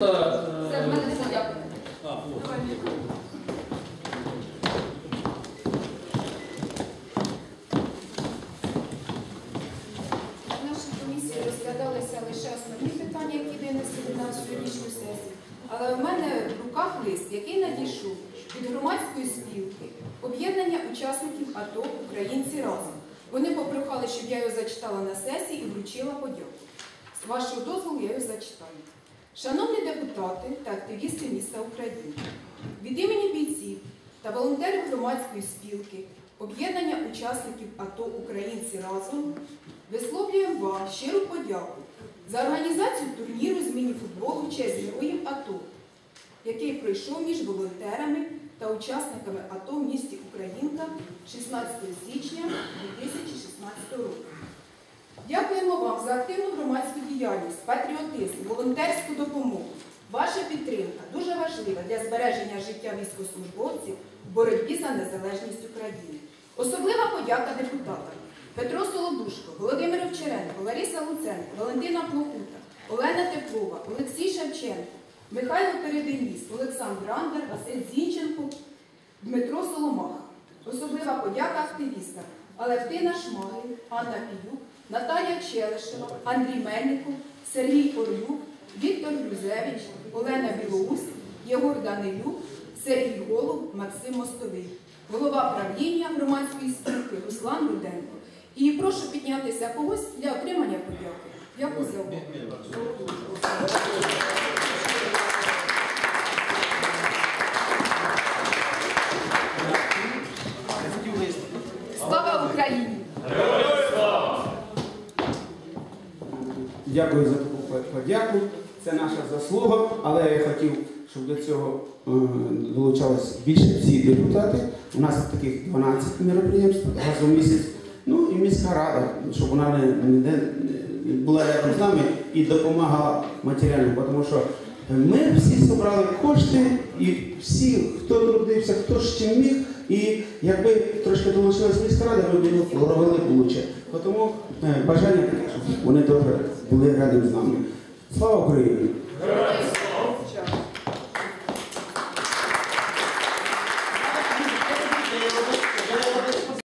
Це в мене все. В нашій комісії розглядалися лише основні питання, які винесли на сьогоднішню сесію. Але у мене в руках лист, який надійшов від громадської спілки об'єднання учасників АТО Українці разом. Вони попрохали, щоб я його зачитала на сесії і вручила подяку. З вашого дозволу я його зачитаю. Шановні депутати та активісти міста України, від імені бійців та волонтерів громадської спілки, об'єднання учасників АТО Українці разом висловлюємо вам щиру подяку за організацію турніру з міні-футболу честь героїв АТО, який пройшов між волонтерами та учасниками АТО в місті Українка 16 січня 2016 року. Дякуємо вам за активну громадську діяльність, патріотизм, волонтерську допомогу. Ваша підтримка дуже важлива для збереження життя військовослужбовців в боротьбі за незалежність України. Особлива подяка депутатам Петро Солодушко, Володимир Овчаренко, Лариса Луценко, Валентина Плохута, Олена Теплова, Олексій Шевченко, Михайло Переденіс, Олександр Андер, Василь Зінченко, Дмитро Соломаха. Особлива подяка активістам Алевтина Шмагель, Анна Піюк, Наталія Челишева, Андрій Мельников, Сергій Орлюк, Віктор Грузевич, Олена Білоус, Єгор Данилюк, Сергій Голуб, Максим Мостовий, голова правління громадської спілки Руслан Руденко. І прошу піднятися когось для отримання подяки. Дякую за увагу. Слава Україні! Дякую за таку подяку. Це наша заслуга, але я хотів, щоб до цього е, долучались більше всі депутати. У нас таких 12 мероприємств раз у місяць. Ну і міська рада, щоб вона не, не, не була рядом з нами і допомагала матеріально, тому що ми всі зібрали кошти, і всі, хто трудився, хто ще міг, і якби трошки долучилась міська рада, ми б робили лучше. Тому е, бажання вони теж були рядом з нами. Слава Україні!